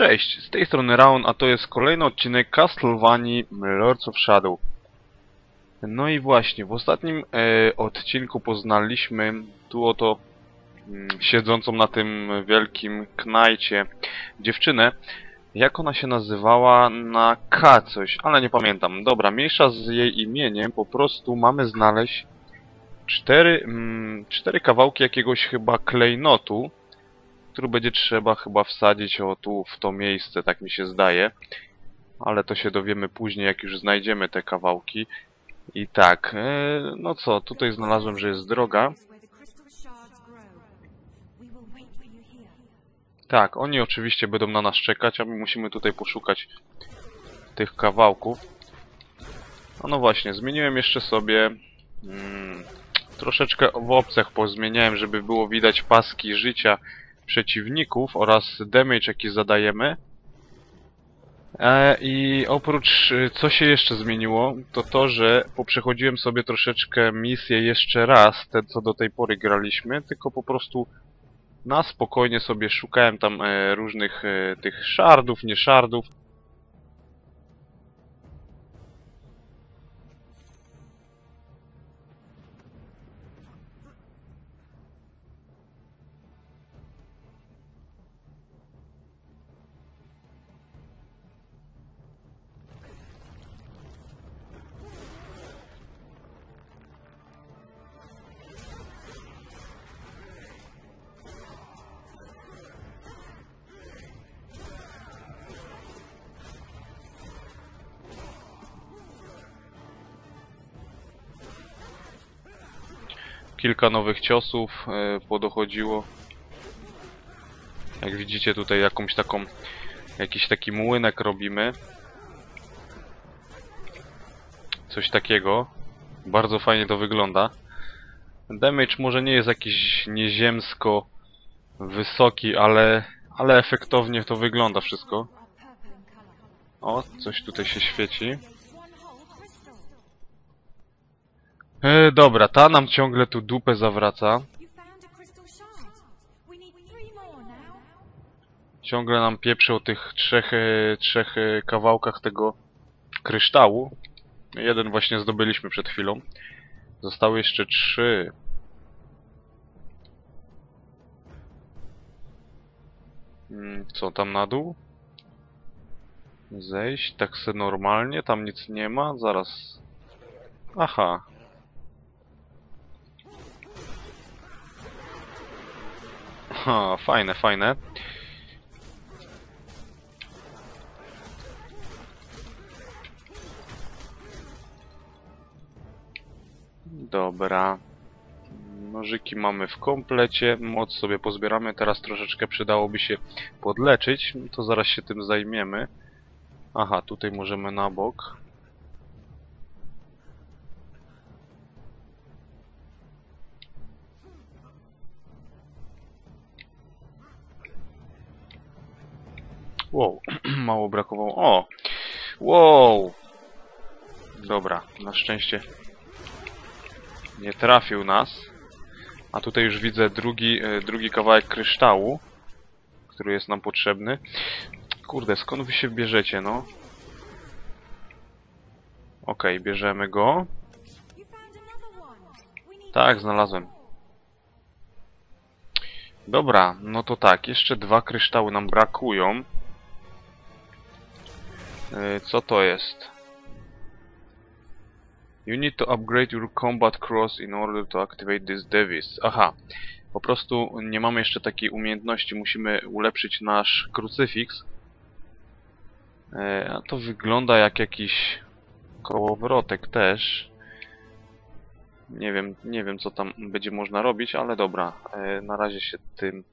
Cześć, z tej strony Raun, a to jest kolejny odcinek Castlevanii Lords of Shadow. No i właśnie, w ostatnim e, odcinku poznaliśmy tu oto mm, siedzącą na tym wielkim knajcie dziewczynę. Jak ona się nazywała? Na K coś, ale nie pamiętam. Dobra, mniejsza z jej imieniem, po prostu mamy znaleźć cztery, mm, cztery kawałki jakiegoś chyba klejnotu który będzie trzeba chyba wsadzić o tu, w to miejsce, tak mi się zdaje. Ale to się dowiemy później, jak już znajdziemy te kawałki. I tak, e, no co, tutaj znalazłem, że jest droga. Tak, oni oczywiście będą na nas czekać, a my musimy tutaj poszukać tych kawałków. A no właśnie, zmieniłem jeszcze sobie... Mm, troszeczkę w opcjach pozmieniałem, żeby było widać paski życia przeciwników oraz damage jaki zadajemy. E, I oprócz e, co się jeszcze zmieniło, to to, że poprzechodziłem sobie troszeczkę misję jeszcze raz, te co do tej pory graliśmy, tylko po prostu na spokojnie sobie szukałem tam e, różnych e, tych szardów, nie szardów. Kilka nowych ciosów e, podochodziło. Jak widzicie tutaj jakąś taką, jakiś taki młynek robimy. Coś takiego. Bardzo fajnie to wygląda. Damage może nie jest jakiś nieziemsko wysoki, ale, ale efektownie to wygląda wszystko. O, coś tutaj się świeci. E, dobra, ta nam ciągle tu dupę zawraca. Ciągle nam pieprzy o tych trzech, e, trzech e, kawałkach tego kryształu. Jeden właśnie zdobyliśmy przed chwilą. Zostały jeszcze trzy. Mm, Co tam na dół? Zejść, tak se normalnie, tam nic nie ma, zaraz. Aha. Ha, fajne, fajne. Dobra. Nożyki mamy w komplecie, moc sobie pozbieramy, teraz troszeczkę przydałoby się podleczyć, to zaraz się tym zajmiemy. Aha, tutaj możemy na bok. Wow, mało brakowało. O! Wow! Dobra, na szczęście nie trafił nas. A tutaj już widzę drugi, e, drugi kawałek kryształu, który jest nam potrzebny. Kurde, skąd wy się bierzecie, no? Okej, bierzemy go. Tak, znalazłem. Dobra, no to tak, jeszcze dwa kryształy nam brakują. Yy, co to jest? You need to upgrade your combat cross in order to activate this device. Aha, po prostu nie mamy jeszcze takiej umiejętności, musimy ulepszyć nasz krucyfiks. Yy, a to wygląda jak jakiś kołowrotek też. Nie wiem, nie wiem co tam będzie można robić, ale dobra, e, na razie się tym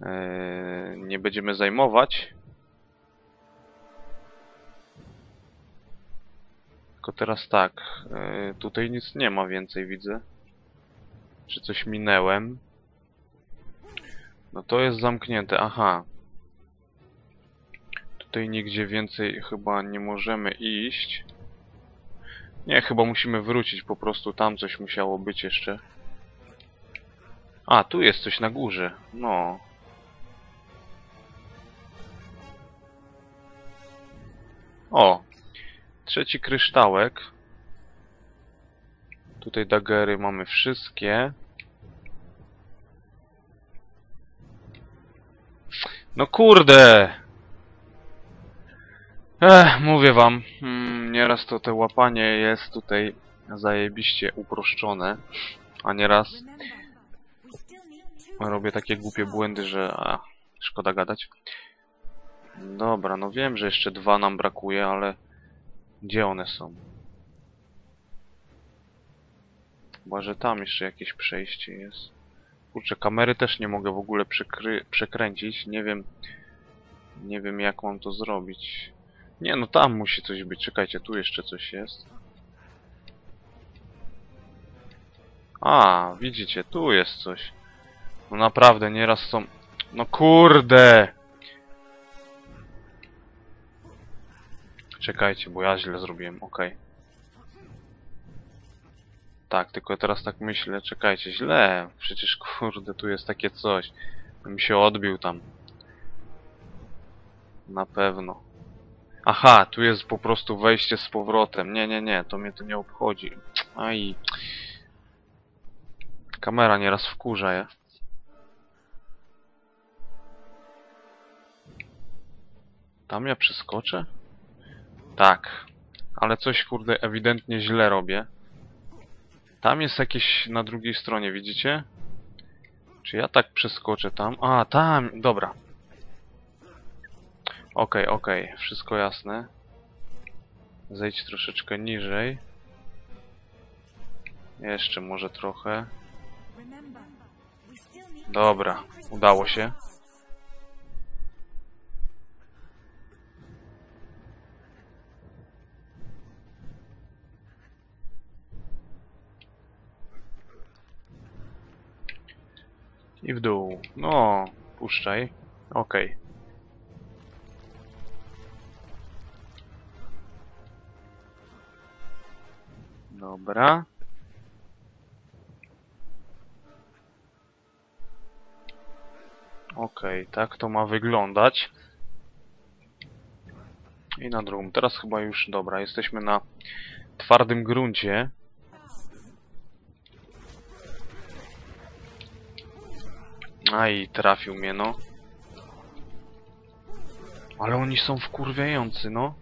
e, nie będziemy zajmować. Tylko teraz tak, e, tutaj nic nie ma więcej widzę. Czy coś minęłem? No to jest zamknięte, aha. Tutaj nigdzie więcej chyba nie możemy iść. Nie, chyba musimy wrócić, po prostu tam coś musiało być jeszcze. A, tu jest coś na górze. No. O! Trzeci kryształek. Tutaj dagery mamy wszystkie. No kurde! Ech, mówię wam, mm, nieraz to te łapanie jest tutaj zajebiście uproszczone, a nieraz robię takie głupie błędy, że a, szkoda gadać. Dobra, no wiem, że jeszcze dwa nam brakuje, ale gdzie one są? Chyba, że tam jeszcze jakieś przejście jest. Kurczę, kamery też nie mogę w ogóle przekręcić. Nie wiem, nie wiem jak mam to zrobić. Nie, no tam musi coś być. Czekajcie, tu jeszcze coś jest. A, widzicie, tu jest coś. No naprawdę, nieraz są... No kurde! Czekajcie, bo ja źle zrobiłem, okej. Tak, tylko teraz tak myślę, czekajcie, źle. Przecież kurde, tu jest takie coś. Bym się odbił tam. Na pewno. Aha, tu jest po prostu wejście z powrotem. Nie, nie, nie, to mnie to nie obchodzi. Aj. Kamera nieraz wkurza je. Tam ja przeskoczę? Tak. Ale coś kurde ewidentnie źle robię. Tam jest jakieś na drugiej stronie, widzicie? Czy ja tak przeskoczę tam? A, tam, dobra. Okej, okej, wszystko jasne. Zejdź troszeczkę niżej. Jeszcze może trochę. Dobra, udało się. I w dół. No, puszczaj. Okej. Dobra. Okej, tak to ma wyglądać. I na drugą. Teraz chyba już, dobra, jesteśmy na twardym gruncie. Aj, trafił mnie, no. Ale oni są wkurwiający, no.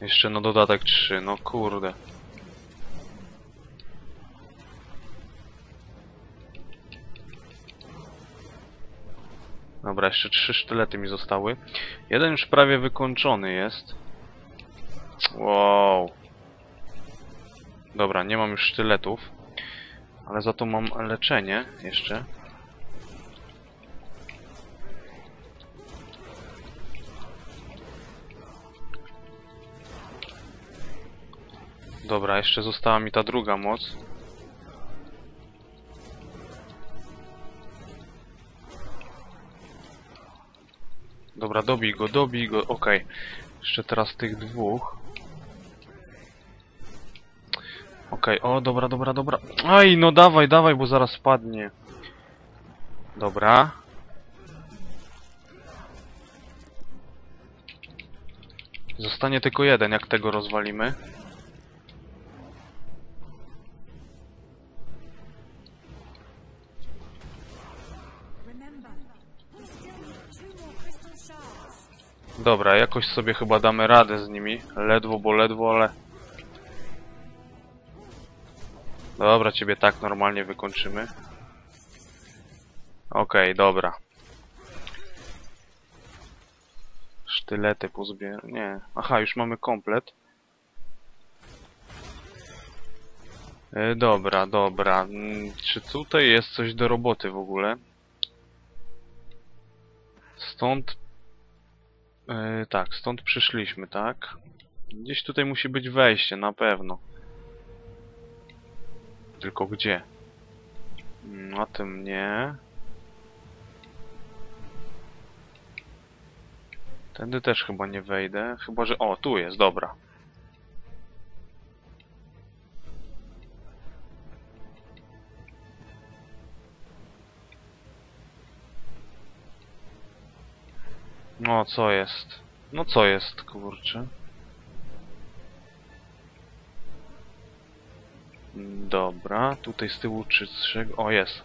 Jeszcze no dodatek 3, no kurde. Dobra, jeszcze trzy sztylety mi zostały. Jeden już prawie wykończony jest. Wow. Dobra, nie mam już sztyletów. Ale za to mam leczenie jeszcze. Dobra, jeszcze została mi ta druga moc. Dobra, dobij go, dobij go, okej. Jeszcze teraz tych dwóch. Okej, o, dobra, dobra, dobra. Aj, no dawaj, dawaj, bo zaraz padnie. Dobra. Zostanie tylko jeden, jak tego rozwalimy. Dobra, jakoś sobie chyba damy radę z nimi. Ledwo, bo ledwo, ale... Dobra, ciebie tak normalnie wykończymy. Okej, dobra. Sztylety pozbier... Nie. Aha, już mamy komplet. E, dobra, dobra. Mm, Czy tutaj jest coś do roboty w ogóle? Stąd E, tak, stąd przyszliśmy, tak? Gdzieś tutaj musi być wejście, na pewno. Tylko gdzie? Na tym nie. Tędy też chyba nie wejdę. Chyba, że... O, tu jest, dobra. No, co jest? No, co jest, kurczę? Dobra, tutaj z tyłu czy z? O, jest.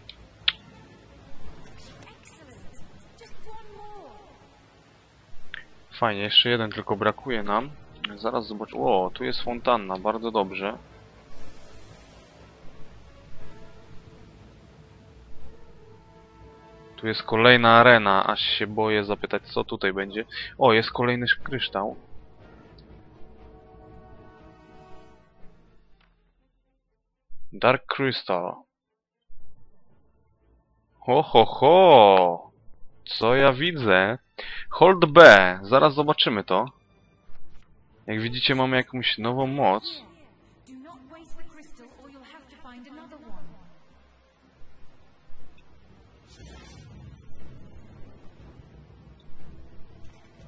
Fajnie, jeszcze jeden tylko brakuje nam. Zaraz zobacz. O, tu jest fontanna, bardzo dobrze. Tu jest kolejna arena, aż się boję zapytać, co tutaj będzie. O, jest kolejny kryształ. Dark Crystal. Ho, ho, ho! Co ja widzę? Hold B. Zaraz zobaczymy to. Jak widzicie, mamy jakąś nową moc. Do not waste the crystal or you'll have to find another one.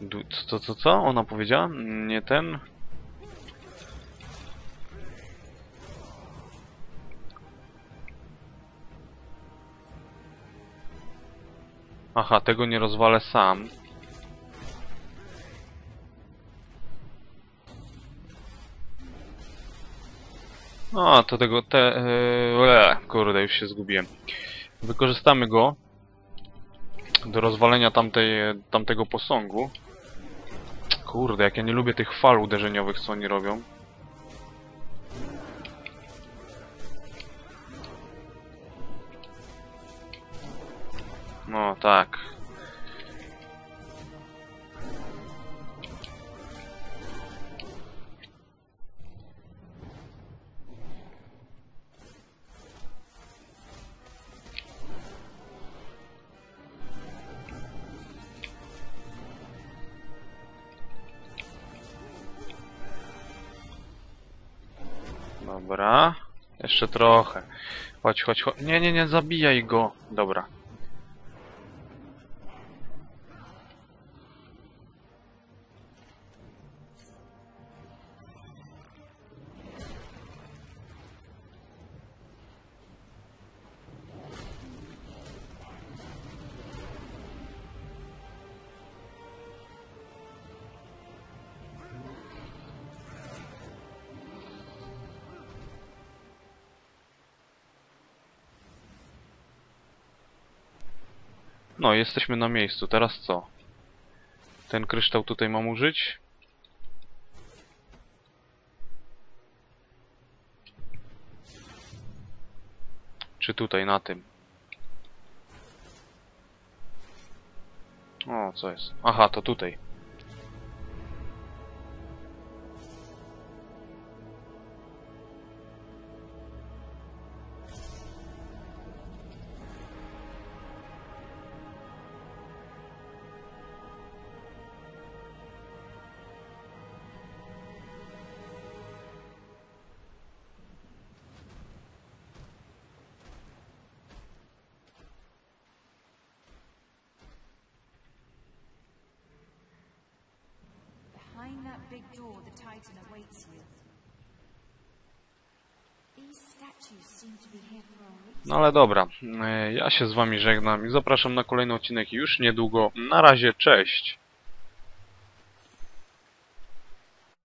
Du- Co, co, co? Ona powiedziała? Nie ten? Aha, tego nie rozwalę sam. A, to tego, te... Ee, kurde, już się zgubiłem. Wykorzystamy go do rozwalenia tamtej, tamtego posągu. Kurde, jak ja nie lubię tych fal uderzeniowych, co oni robią. Dobra. Jeszcze trochę. Chodź, chodź, chodź. Nie, nie, nie, zabijaj go. Dobra. No, jesteśmy na miejscu. Teraz co? Ten kryształ tutaj mam użyć? Czy tutaj, na tym? O, co jest? Aha, to tutaj. That big door, the Titan awaits you. No ale dobra, e, ja się z wami żegnam i zapraszam na kolejny odcinek już niedługo. Na razie, cześć!